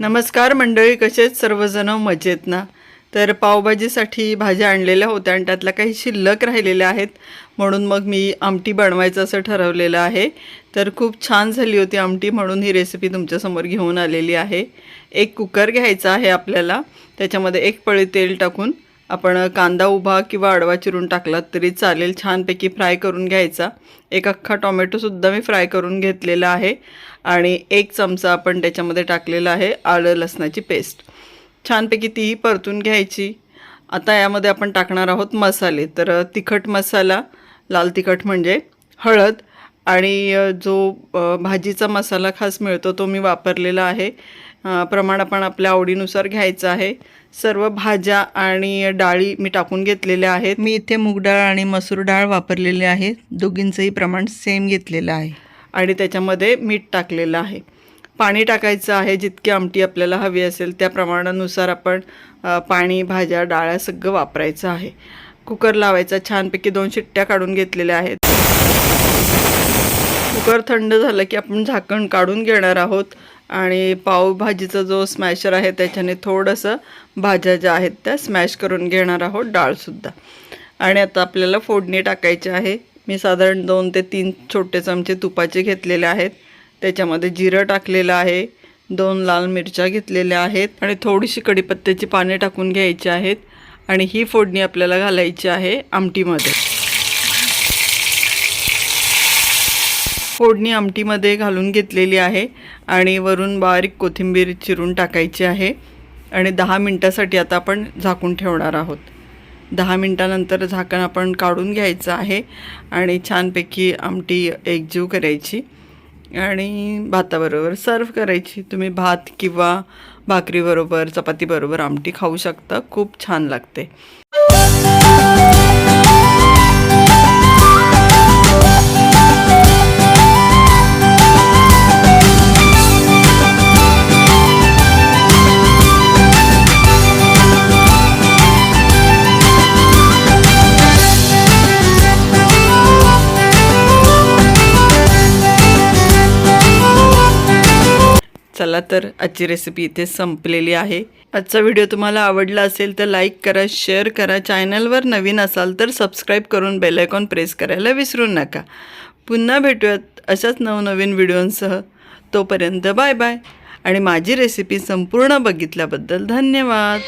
नमस्कार मंडळी कसेच सर्वजण? मजेत ना? तर पावभाजीसाठी भाज्या आणलेल्या होत्या आणि त्यातल्या काही शिल्लक राहिलेल्या आहेत. म्हणून मग मी आमटी बनवायचं असं ठरवलेलं आहे. तर खूप छान झाली होती आमटी म्हणून ही रेसिपी तुमच्यासमोर घेऊन आलेली आहे. एक कुकर घ्यायचा आहे आपल्याला. त्याच्यामध्ये एक पळी तेल टाकून आपण कांदा उभा किंवा आडवा चिरून टाकलात तरी चालेल छानपैकी फ्राय करून घ्यायचा. एक अख्खा टोमॅटोसुद्धा मी फ्राय करून घेतलेला आहे आणि एक चमचा आपण त्याच्यामध्ये टाकलेला आहे आलं लसणाची पेस्ट. छानपैकी तीही परतून घ्यायची. आता यामध्ये आपण टाकणार आहोत मसाले. तर तिखट मसाला लाल तिखट म्हणजे हळद आणि जो भाजीचा मसाला खास मिळतो तो मी वापरलेला आहे. प्रमाण आपण आपल्या आवडीनुसार घ्यायचं आहे. सर्व भाज्या आणि डाळी मी टाकून घेतलेल्या आहेत. मी इथे मूग डाळ आणि मसूर डाळ वापरलेले आहे. दोघींचंही प्रमाण सेम घेतलेलं आहे. आणि त्याच्यामध्ये मीठ टाकलेलं आहे. पाणी टाकायचं आहे. जितकी आमटी आपल्याला हवी असेल त्या प्रमाणानुसार आपण पाणी भाज्या डाळ्या सगळं वापरायचं आहे. कुकर लावायचा. छानपैकी दोन शिट्ट्या काढून घेतलेल्या आहेत. कुकर थंड झालं की आपण झाकण काढून घेणार आहोत. आणि पावभाजीचा जो स्मॅशर आहे त्याच्याने थोडंसं भाज्या ज्या आहेत त्या स्मॅश करून घेणार आहोत डाळसुद्धा आणि आता आपल्याला फोडणी टाकायची आहे. मी साधारण दोन ते तीन छोटे चमचे तुपाचे घेतलेले आहेत. त्याच्यामध्ये जिरं टाकलेलं आहे. दोन लाल मिरच्या घेतलेल्या आहेत. आणि थोडीशी कढीपत्त्याची पाने टाकून घ्यायची आहेत. आणि ही फोडणी आपल्याला घालायची आहे आमटीमध्ये. फोडणी आमटीमध्ये घालून घेतलेली आहे आणि वरून बारीक कोथिंबीर चिरून टाकायची आहे. आणि दहा मिनटासाठी आता आपण झाकून ठेवणार आहोत. दहा मिनटानंतर झाकण आपण काढून घ्यायचं आहे आणि छानपैकी आमटी एकजीव करायची आणि भाताबरोबर सर्व करायची. तुम्ही भात किंवा भाकरीबरोबर चपातीबरोबर आमटी खाऊ शकता. खूप छान लागते. चला तर आजची रेसिपी इथे संपलेली आहे. आजचा व्हिडिओ तुम्हाला आवडला असेल तर लाईक करा शेअर करा. चॅनलवर नवीन असाल तर सबस्क्राईब करून बेलायकॉन प्रेस करायला विसरू नका. पुन्हा भेटूयात अशाच नवनवीन व्हिडिओंसह तोपर्यंत बाय बाय आणि माझी रेसिपी संपूर्ण बघितल्याबद्दल धन्यवाद.